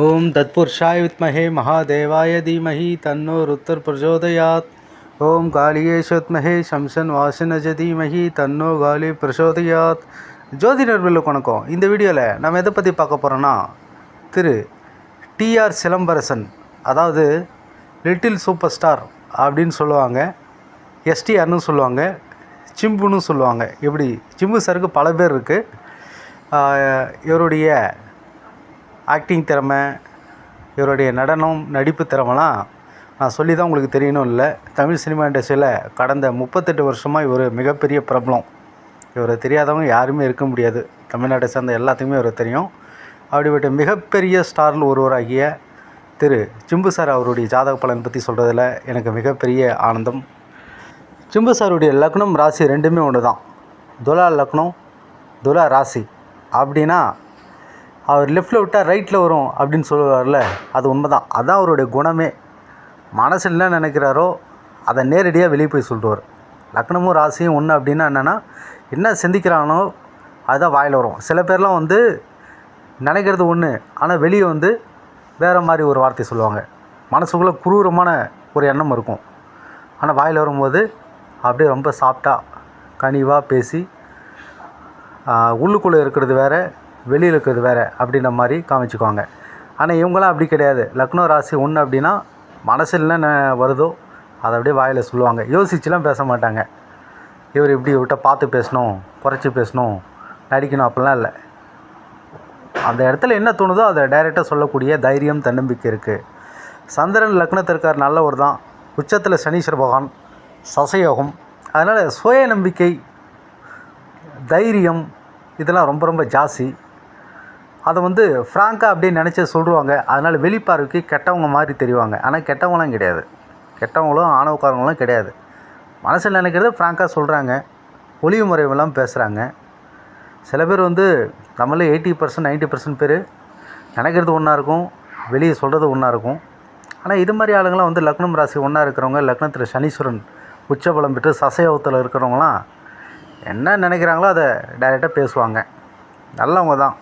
ஓம் தத்புருஷாய வித்மஹே மகாதேவாய தீமஹி தன்னோ ருத்தர் பிரச்சோதயாத் ஓம் காளியேஸ்வத்மஹே சம்சன் வாசனஜ தீமஹி தன்னோ காலி பிரச்சோதயாத் ஜோதி நண்பர்களுக்கு வணக்கம். இந்த வீடியோவில் நம்ம எதை பற்றி பார்க்க போகிறோன்னா திரு டிஆர் சிலம்பரசன் அதாவது லிட்டில் சூப்பர் ஸ்டார் அப்படின்னு சொல்லுவாங்க. எஸ்டிஆர்னு சொல்லுவாங்க. சிம்புன்னு சொல்லுவாங்க. இப்படி சிம்பு சருக்கு பல பேர் இருக்குது இவருடைய ஆக்டிங் திறமை இவருடைய நடனம் நடிப்பு திறமைலாம் நான் சொல்லி தான் உங்களுக்கு தெரியணும் இல்லை. தமிழ் சினிமா இண்டஸ்ட்ரியில் கடந்த முப்பத்தெட்டு வருஷமாக இவர் மிகப்பெரிய பிரபலம். இவரை தெரியாதவங்க யாருமே இருக்க முடியாது. தமிழ்நாட்டை சேர்ந்த எல்லாத்துக்குமே இவரை தெரியும். அப்படிப்பட்ட மிகப்பெரிய ஸ்டாரில் ஒருவராகிய திரு சிம்பு சார் அவருடைய ஜாதக பலன் பற்றி சொல்கிறதுல எனக்கு மிகப்பெரிய ஆனந்தம். சிம்பு சாருடைய லக்னம் ராசி ரெண்டுமே ஒன்று தான் துலா லக்னம் துலா ராசி. அப்படின்னா அவர் லெஃப்டில் விட்டால் ரைட்டில் வரும் அப்படின்னு சொல்லுவார்ல அது உண்மை தான் அதான் அவருடைய குணமே. மனசில் என்ன நினைக்கிறாரோ அதை நேரடியாக வெளியே போய் சொல்லிடுவார் லக்னமும் ராசியும் ஒன்று அப்படின்னா என்னென்னா என்ன சிந்திக்கிறானோ அதுதான் வாயில் வரும். சில பேர்லாம் வந்து நினைக்கிறது ஒன்று ஆனால் வெளியே வந்து வேறு மாதிரி ஒரு வார்த்தை சொல்லுவாங்க. மனசுக்குள்ளே குரூரமான ஒரு எண்ணம் இருக்கும். ஆனால் வாயில் வரும்போது அப்படியே ரொம்ப சாஃப்டாக கனிவாக பேசி உள்ளுக்குள்ளே இருக்கிறது வேறு வெளியில் இருக்கிறது வேறு அப்படின்ற மாதிரி காமிச்சுக்குவாங்க. ஆனால் இவங்களாம் அப்படி கிடையாது. லக்னோ ராசி ஒன்று அப்படின்னா மனசில் என்ன வருதோ அதை அப்படியே வாயில் சொல்லுவாங்க. யோசிச்சுலாம் பேச மாட்டாங்க. இவர் இப்படி இவர்கிட்ட பார்த்து பேசணும் குறைச்சி பேசணும் நடிக்கணும் அப்படிலாம் இல்லை. அந்த இடத்துல என்ன தோணுதோ அதை டைரெக்டாக சொல்லக்கூடிய தைரியம் தன்னம்பிக்கை இருக்குது சந்திரன் லக்னத்திற்கார் நல்லவர் தான். உச்சத்தில் சனீஸ்வர பகவான் சசயோகம். அதனால் சுய நம்பிக்கை தைரியம் இதெல்லாம் ரொம்ப ரொம்ப ஜாஸ்தி. அதை வந்து ஃப்ராங்காக அப்படின்னு நினச்சி சொல்லுவாங்க. அதனால் வெளிப்பார்வைக்கு கெட்டவங்க மாதிரி தெரிவாங்க. ஆனால் கெட்டவங்களாம் கிடையாது. கெட்டவங்களும் ஆணவக்காரங்களும் கிடையாது. மனசில் நினைக்கிறத ஃப்ராங்காக சொல்கிறாங்க ஒளிவு முறைவெல்லாம் பேசுகிறாங்க சில பேர் வந்து நம்மளே எயிட்டி பர்சன்ட் நைன்ட்டி பர்சன்ட் பேர் நினைக்கிறது ஒன்றா இருக்கும். வெளியே சொல்கிறது ஒன்றா இருக்கும். ஆனால் இது மாதிரி ஆளுங்களாம் வந்து லக்னம் ராசி ஒன்றா இருக்கிறவங்க லக்னத்தில் சனீஸ்வரன் உச்சபலம் பெற்று சசயோகத்தில் இருக்கிறவங்களாம் என்ன நினைக்கிறாங்களோ அதை டைரெக்டாக பேசுவாங்க. நல்லவங்க தான்.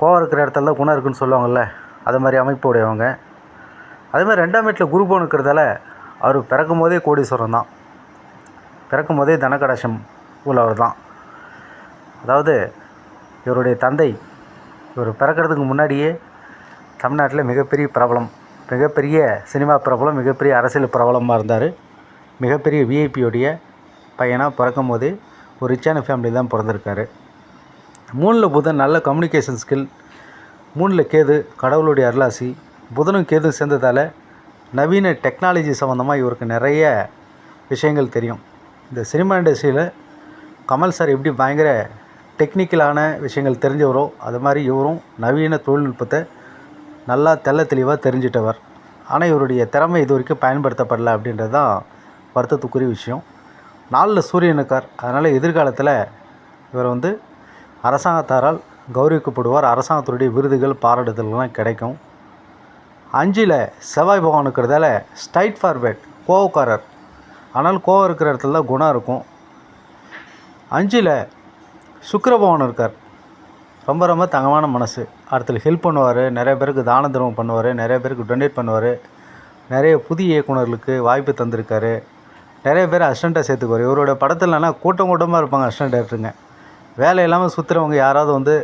கோவம் இருக்கிற இடத்துல தான் குணம் இருக்குன்னு சொல்லுவாங்கள்ல அது மாதிரி அமைப்பு உடையவங்க. அதே மாதிரி ரெண்டாம் வீட்டில் குரு பவன் இருக்கிறதால அவர் பிறக்கும் போதே கோடீஸ்வரன் தான். பிறக்கும் போதே தனகடாசம் உள்ளவர் தான். அதாவது இவருடைய தந்தை இவர் பிறக்கிறதுக்கு முன்னாடியே தமிழ்நாட்டில் மிகப்பெரிய பிரபலம் மிகப்பெரிய சினிமா பிரபலம் மிகப்பெரிய அரசியல் பிரபலமாக இருந்தார். மிகப்பெரிய விஐபியோடைய பையனாக பிறக்கும் போது ஒரு ரிச்சான ஃபேமிலி தான் பிறந்திருக்காரு. மூணில் புதன் நல்ல கம்யூனிகேஷன் ஸ்கில் மூணில் கேது கடவுளுடைய அருளாசி புதனும் கேதும் சேர்ந்ததால் நவீன டெக்னாலஜி சம்மந்தமாக இவருக்கு நிறைய விஷயங்கள் தெரியும். இந்த சினிமா இண்டஸ்ட்ரியில் கமல் சார் எப்படி பயங்கர டெக்னிக்கலான விஷயங்கள் தெரிஞ்சவரோ அது மாதிரி இவரும் நவீன தொழில்நுட்பத்தை நல்லா தெள்ள தெளிவாக தெரிஞ்சிட்டவர். ஆனால் இவருடைய திறமை இது வரைக்கும் பயன்படுத்தப்படலை அப்படின்றது தான் வருத்தத்துக்குரிய விஷயம். நாலில் சூரியனுக்கார். அதனால் எதிர்காலத்தில் இவர் வந்து அரசாங்கத்தாரால் கௌரவிக்கப்படுவார். அரசாங்கத்துடைய விருதுகள் பாராட்டுதல்கள்லாம் கிடைக்கும். அஞ்சில் செவ்வாய் பகவான் இருக்கிறதால ஸ்ட்ரைட் ஃபார்வேர்ட் கோவக்காரர். ஆனால் கோவம் இருக்கிற இடத்துல தான் குணம் இருக்கும். அஞ்சில் சுக்கர பகவான் இருக்கார். ரொம்ப ரொம்ப தங்கமான மனசு. அடுத்தது ஹெல்ப் பண்ணுவார். நிறைய பேருக்கு தான தர்மம் பண்ணுவார். நிறைய பேருக்கு டொனேட் பண்ணுவார். நிறைய புதிய இயக்குனர்களுக்கு வாய்ப்பு தந்திருக்காரு. நிறைய பேர் அசிஸ்டண்ட்டாக சேர்த்துக்குவார். இவரோட படத்துலனா கூட்டம் கூட்டமாக இருப்பாங்க அசிஸ்டன்ட் டேரக்டருங்க வேலை இல்லாமல் சுற்றுறவங்க யாராவது வந்து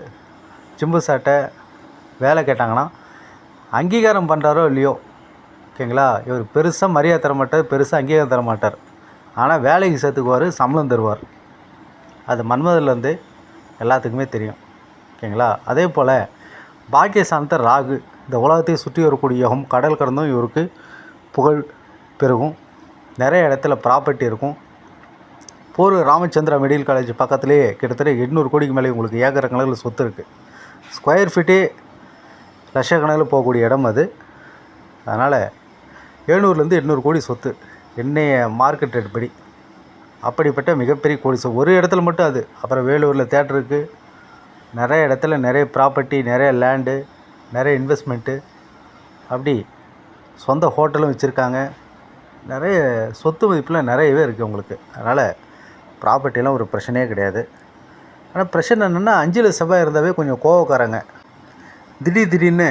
சிம்பு சாட்டை வேலை கேட்டாங்கன்னா அங்கீகாரம் பண்ணுறாரோ இல்லையோ ஓகேங்களா? இவர் பெருசாக மரியாதை தர மாட்டார் பெருசாக அங்கீகாரம் தர மாட்டார். ஆனால் வேலைக்கு சேர்த்துக்குவார் சம்பளம் தருவார். அது மன்மதிலேருந்து எல்லாத்துக்குமே தெரியும் ஓகேங்களா? அதே போல் பாக்கியசாந்த ராகு இந்த உலகத்தை சுற்றி வரக்கூடிய யோகம் கடல் கடந்தும் இவருக்கு புகழ் பெருகும். நிறைய இடத்துல ப்ராப்பர்ட்டி இருக்கும். போர் ராமச்சந்திரா மெடிக்கல் காலேஜ் பக்கத்துலேயே கிட்டத்தட்ட எட்நூறு கோடிக்கு மேலே உங்களுக்கு ஏக்கர் கணக்கில் சொத்து இருக்குது ஸ்கொயர் ஃபீட்டே லட்சக்கணக்கில் போகக்கூடிய இடம் அது. அதனால் எழுநூறுலேருந்து எண்ணூறு கோடி சொத்து. என்னைய மார்க்கெட் ரேட் படி. அப்படிப்பட்ட மிகப்பெரிய கோடி சொத்து ஒரு இடத்துல மட்டும் அது. அப்புறம் வேலூரில் தேட்டர் இருக்குது நிறைய இடத்துல நிறைய ப்ராப்பர்ட்டி நிறைய லேண்டு நிறைய இன்வெஸ்ட்மெண்ட்டு அப்படி சொந்த ஹோட்டலும் வச்சுருக்காங்க. நிறைய சொத்து மதிப்பெலாம் நிறையவே இருக்குது உங்களுக்கு. அதனால் ப்ராப்பர்ட்டிலாம் ஒரு பிரச்சனையே கிடையாது. ஆனால் பிரச்சனை என்னென்னா அஞ்சில் செவ்வாய் இருந்தாவே கொஞ்சம் கோவக்காரங்க. திடீர் திடீர்னு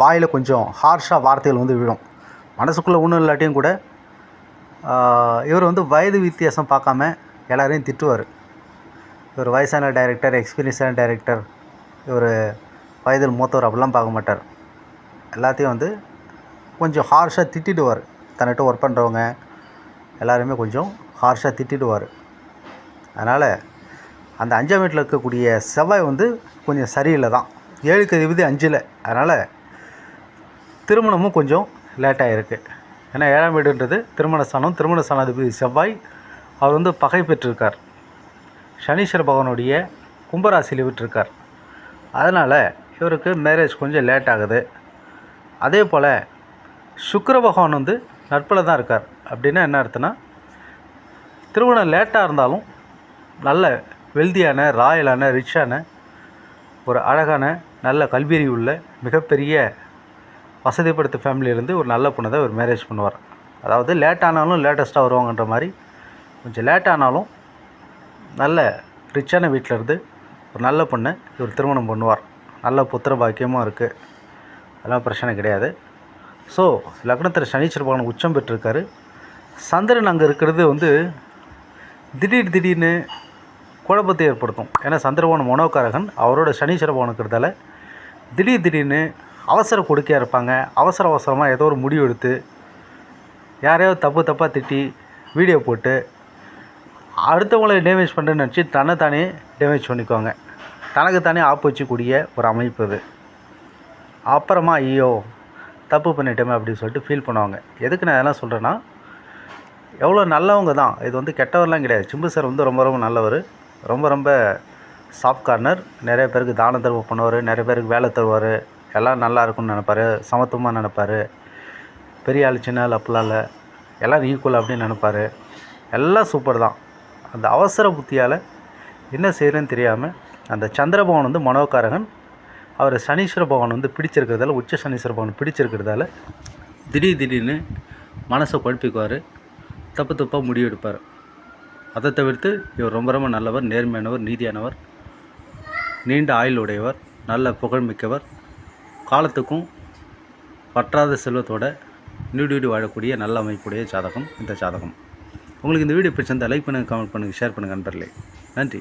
வாயில் கொஞ்சம் ஹார்ஷாக வார்த்தைகள் வந்து விழும். மனசுக்குள்ளே ஒன்றும் இல்லாட்டியும் கூட இவர் வந்து வயது வித்தியாசம் பார்க்காம எல்லாரையும் திட்டுவார். இவர் வயசான டைரக்டர் எக்ஸ்பீரியன்ஸான டைரக்டர் இவர் வயதில் மூத்தவர் அப்படிலாம் பார்க்க மாட்டார். எல்லாத்தையும் வந்து கொஞ்சம் ஹார்ஷாக திட்டிடுவார். தன்னிட்ட ஒர்க் பண்ணுறவங்க எல்லாருமே கொஞ்சம் ஹார்ஷாக திட்டிடுவார். அதனால் அந்த அஞ்சாம் வீட்டில் இருக்கக்கூடிய செவ்வாய் வந்து கொஞ்சம் சரியில்லை தான். ஏழுக்கு அதிபதி அஞ்சில். அதனால் திருமணமும் கொஞ்சம் லேட்டாக இருக்குது ஏன்னா ஏழாம் வீடுன்றது திருமண ஸ்தானம் திருமண ஸ்தானாதிபதி செவ்வாய் அவர் வந்து பகை பெற்றிருக்கார். சனீஸ்வர பகவானுடைய கும்பராசியில் விட்டுருக்கார். அதனால் இவருக்கு மேரேஜ் கொஞ்சம் லேட் ஆகுது. அதே போல் சுக்கர பகவான் வந்து நட்பில் தான் இருக்கார். அப்படின்னா என்ன அர்த்தம்னா திருமணம் லேட்டாக இருந்தாலும் நல்ல வெல்தியான ராயலான ரிச்சான ஒரு அழகான நல்ல கல்வியறிவு உள்ள மிகப்பெரிய வசதிப்படுத்த ஃபேமிலியிலேருந்து ஒரு நல்ல பொண்ணை தான் ஒரு மேரேஜ் பண்ணுவார். அதாவது லேட் ஆனாலும் லேட்டஸ்ட்டாக வருவாங்கன்ற மாதிரி கொஞ்சம் லேட் ஆனாலும் நல்ல ரிச்சான வீட்டில் இருந்து ஒரு நல்ல பொண்ணை இவர் திருமணம் பண்ணுவார். நல்ல புத்திர பாக்கியமும் இருக்குது அதெல்லாம் பிரச்சனை கிடையாது. ஸோ லக்னத்தில் சனீஸ்வர பகவான் உச்சம் பெற்றிருக்காரு. சந்திரன் அங்கே இருக்கிறது வந்து திடீர் திடீர்னு குழப்பத்தை ஏற்படுத்தும். ஏன்னா சந்திரபவன் மனோகாரகன் அவரோட சனீஸ்வர திடீர் திடீர்னு அவசர கொடுக்கையாக இருப்பாங்க. அவசர அவசரமாக ஏதோ ஒரு முடிவு எடுத்து யாரையாவது தப்பு தப்பாக திட்டி வீடியோ போட்டு அடுத்தவங்களை டேமேஜ் பண்ணுறேன்னு நினச்சி தன்னை தானே டேமேஜ் பண்ணிக்குவாங்க. தனக்கு தானே ஆப்பு வச்சுக்கூடிய ஒரு அமைப்பு அது. அப்புறமா ஐயோ தப்பு பண்ணிட்டோமே அப்படின்னு சொல்லிட்டு ஃபீல் பண்ணுவாங்க. எதுக்கு நான் அதெல்லாம் சொல்கிறேன்னா எவ்வளோ நல்லவங்க தான். இது வந்து கெட்டவர்லாம் கிடையாது. சிம்பு சார் வந்து ரொம்ப ரொம்ப நல்லவர். ரொம்ப ரொம்ப சாஃப்ட் கார்னர் நிறைய பேருக்கு தான தர்மம் பண்ணுவார் நிறைய பேருக்கு வேலை தருவார். எல்லாம் நல்லா இருக்கும்னு நினைப்பாரு சமத்துவமாக நினைப்பார். பெரிய ஆள் சின்ன ஆள் அப்படிலாம் இல்லை எல்லோரும் ஈக்குவல் அப்படின்னு நினைப்பாரு. எல்லாம் சூப்பர் தான். அந்த அவசர புத்தியால் என்ன செய்கிறேன்னு தெரியாமல் அந்த சந்திரபவன் வந்து மனோகாரகன். அவர் சனீஸ்வர பகவான் வந்து பிடிச்சிருக்கிறதால உச்ச சனீஸ்வர பகவான் பிடிச்சிருக்கிறதால திடீர் திடீர்னு மனசை குழப்பிக்குவார். தப்பு தப்பாக முடிவெடுப்பார். அதை தவிர்த்து இவர் ரொம்ப ரொம்ப நல்லவர் நேர்மையானவர் நீதியானவர் நீண்ட ஆயுள் உடையவர் நல்ல புகழ்மிக்கவர். காலத்துக்கும் பற்றாத செல்வத்தோட நீடூடி வாழக்கூடிய நல்ல அமைப்புடைய ஜாதகம் இந்த ஜாதகம். உங்களுக்கு இந்த வீடியோ பிடிச்சிருந்தால் லைக் பண்ணுங்கள் கமெண்ட் பண்ணுங்கள் ஷேர் பண்ணுங்கள் நண்பர்களே. நன்றி.